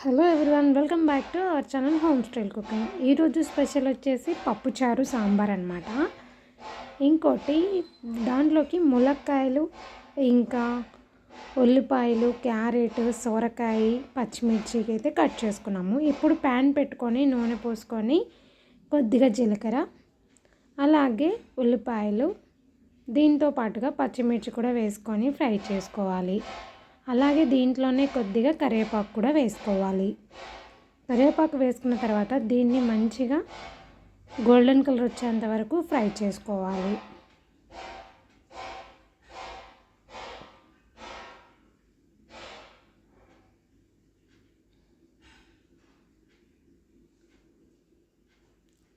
Hello everyone welcome back to our channel home style cooking. ఈరోజు special వచ్చేసి పప్పుచారు సాంబార్ అనమాట ఇంకోటి దాంట్లోకి ములక్కాయలు ఇంకా ఉల్లిపాయలు క్యారెట్ సొరకాయ పచ్చిమిర్చికి అయితే కట్ చేసుకున్నాము. ఇప్పుడు ప్యాన్ పెట్టుకొని నూనె పోసుకొని కొద్దిగా జీలకర్ర అలాగే ఉల్లిపాయలు దీంతో పాటుగా పచ్చిమిర్చి కూడా వేసుకొని ఫ్రై చేసుకోవాలి. అలాగే దీంట్లోనే కొద్దిగా కరివేపాకు కూడా వేసుకోవాలి. కరివేపాకు వేసుకున్న తర్వాత దీన్ని మంచిగా గోల్డెన్ కలర్ వచ్చేంత వరకు ఫ్రై చేసుకోవాలి.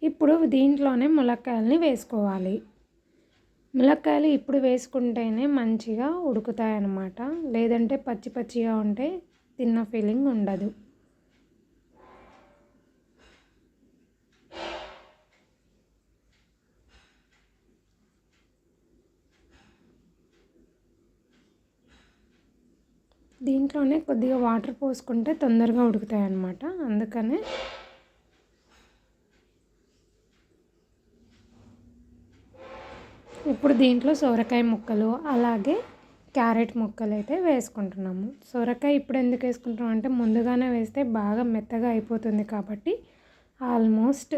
ఇప్పుడు దీంట్లోనే ములక్కాయలని వేసుకోవాలి. ములక్కాయలు ఇప్పుడు వేసుకుంటేనే మంచిగా ఉడుకుతాయి అన్నమాట లేదంటే పచ్చి పచ్చిగా ఉంటే తిన్న ఫీలింగ్ ఉండదు. దీంట్లోనే కొద్దిగా వాటర్ పోసుకుంటే తొందరగా ఉడుకుతాయి అన్నమాట అందుకనే ఇప్పుడు దీంట్లో సొరకాయ ముక్కలు అలాగే క్యారెట్ ముక్కలు అయితే వేసుకుంటున్నాము. సొరకాయ ఇప్పుడు ఎందుకు వేసుకుంటున్నాం అంటే ముందుగానే వేస్తే బాగా మెత్తగా అయిపోతుంది కాబట్టి ఆల్మోస్ట్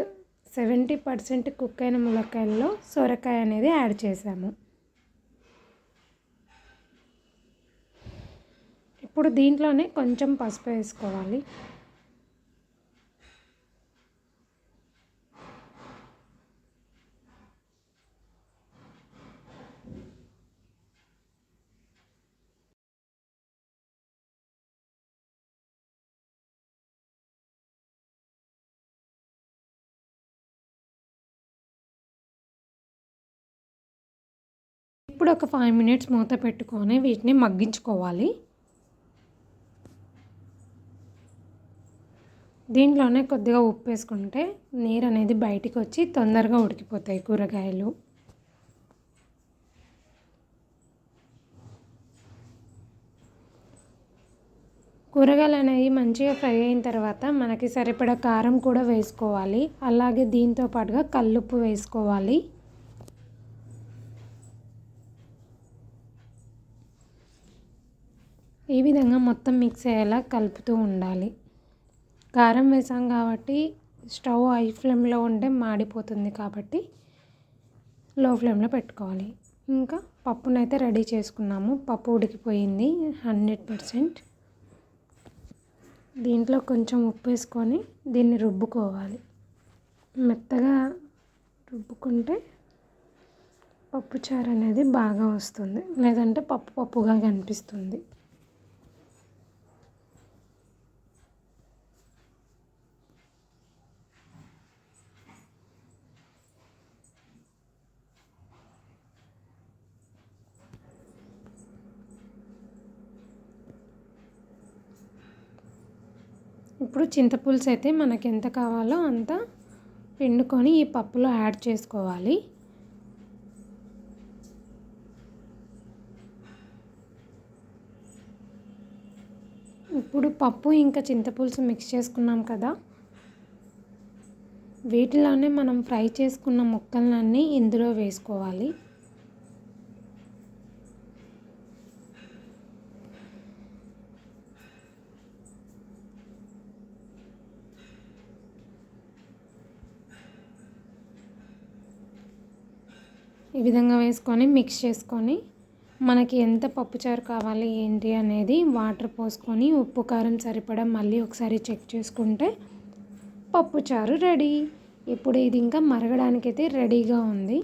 సెవెంటీ పర్సెంట్ కుక్ అయిన ములక్కాయల్లో సొరకాయ అనేది యాడ్ చేసాము. ఇప్పుడు దీంట్లోనే కొంచెం పసుపు వేసుకోవాలి. ఇప్పుడు ఒక ఫైవ్ మినిట్స్ మూత పెట్టుకొని వీటిని మగ్గించుకోవాలి. దీంట్లోనే కొద్దిగా ఉప్పు వేసుకుంటే నీరు అనేది బయటికి వచ్చి తొందరగా ఉడికిపోతాయి కూరగాయలు. కూరగాయలు అనేవి మంచిగా ఫ్రై అయిన తర్వాత మనకి సరిపడా కారం కూడా వేసుకోవాలి. అలాగే దీంతో పాటుగా కల్లుప్పు వేసుకోవాలి. ఈ విధంగా మొత్తం మిక్స్ అయ్యేలా కలుపుతూ ఉండాలి. కారం వేసాం కాబట్టి స్టవ్ హై ఫ్లేమ్లో ఉంటే మాడిపోతుంది కాబట్టి లో ఫ్లేమ్లో పెట్టుకోవాలి. ఇంకా పప్పునైతే రెడీ చేసుకున్నాము. పప్పు ఉడికిపోయింది హండ్రెడ్ పర్సెంట్. దీంట్లో కొంచెం ఉప్పు వేసుకొని దీన్ని రుబ్బుకోవాలి. మెత్తగా రుబ్బుకుంటే పప్పుచారు అనేది బాగా వస్తుంది. లేదంటే పప్పు పప్పుగా కనిపిస్తుంది. ఇప్పుడు చింతపులుసు అయితే మనకి ఎంత కావాలో అంత పిండుకొని ఈ పప్పులో యాడ్ చేసుకోవాలి. ఇప్పుడు పప్పు ఇంకా చింతపులుసు మిక్స్ చేసుకున్నాం కదా. వీటిలోనే మనం ఫ్రై చేసుకున్న ముక్కలన్నీ ఇందులో వేసుకోవాలి. ఈ విధంగా వేసుకొని మిక్స్ చేసుకొని మనకి ఎంత పప్పుచారు కావాలి ఏంటి అనేది వాటర్ పోసుకొని ఉప్పు కారం సరిపడా మళ్ళీ ఒకసారి చెక్ చేసుకుంటే పప్పుచారు రెడీ ఇప్పుడు ఇది ఇంకా మరగడానికైతే రెడీగా ఉంది.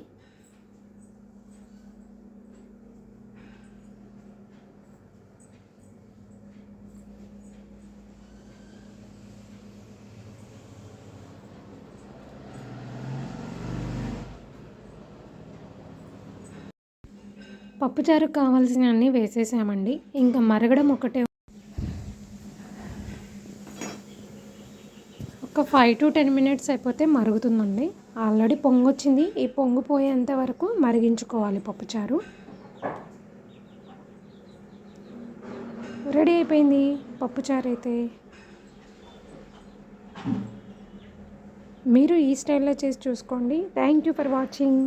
పప్పుచారు కావాల్సినవన్నీ వేసేసామండి. ఇంకా మరగడం ఒకటే ఒక ఫైవ్ టు టెన్ మినిట్స్ అయిపోతే మరుగుతుందండి. ఆల్రెడీ పొంగు వచ్చింది ఈ పొంగు పోయేంత వరకు మరిగించుకోవాలి పప్పుచారు. రెడీ అయిపోయింది పప్పుచారు అయితే. మీరు ఈ స్టైల్లో చేసి చూసుకోండి. Thank you for watching